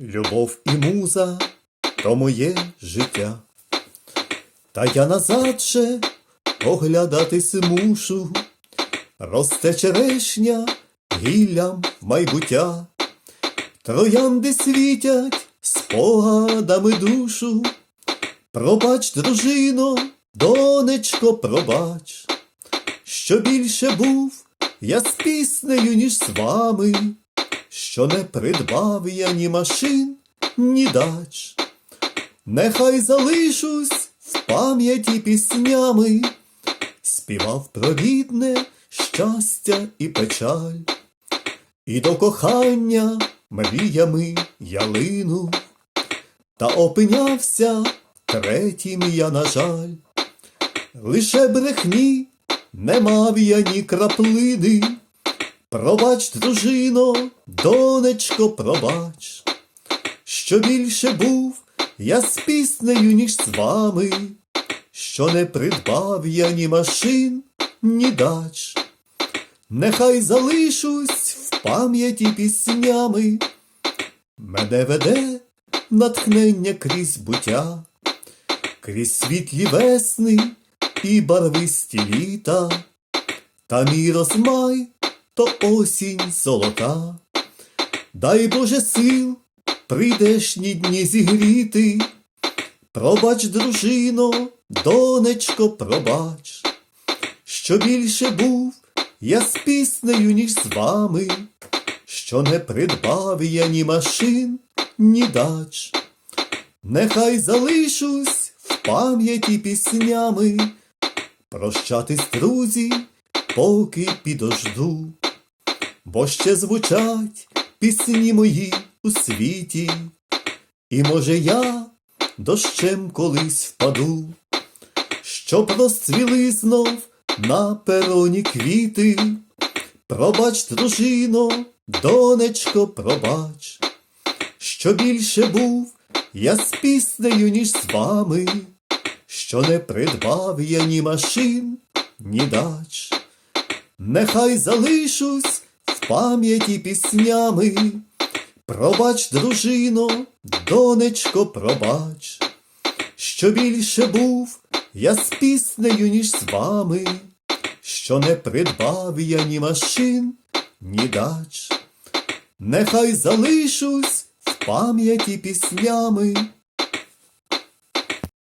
Любов і муза то моє життя. Та я назад же оглядатись мушу, росте черешня гіллям майбуття, троянди світять спогадами душу. Пробач, дружино, донечко, пробач, що більше був я з піснею, ніж з вами, що не придбав я ні машин, ні дач. Нехай залишусь в пам'яті піснями, співав про рідне щастя і печаль, і до кохання мріями ялину, та опинявся третім я, на жаль, лише брехні не мав я ні краплини. Пробач, дружино, донечко, пробач, що більше був я з піснею, ніж з вами, що не придбав я ні машин, ні дач. Нехай залишусь в пам'яті піснями, мене веде натхнення крізь буття, крізь світлі весни і барвисті літа, та мій розмай то осінь золота. Дай Боже сил прийдешні дні зігріти. Пробач, дружино, донечко, пробач, що більше був я з піснею, ніж з вами, що не придбав я ні машин, ні дач. Нехай залишусь в пам'яті піснями, прощатись, друзі, поки підожду, бо ще звучать пісні мої у світі, і може я дощем колись впаду, щоб розцвіли знов на пероні квіти. Пробач, дружино, донечко, пробач, що більше був я з піснею, ніж з вами, що не придбав я ні машин, ні дач. Нехай залишусь пам'яті піснями. Пробач, дружино, донечко, пробач, що більше був я з піснею, ніж з вами, що не придбав я ні машин, ні дач. Нехай залишусь в пам'яті піснями.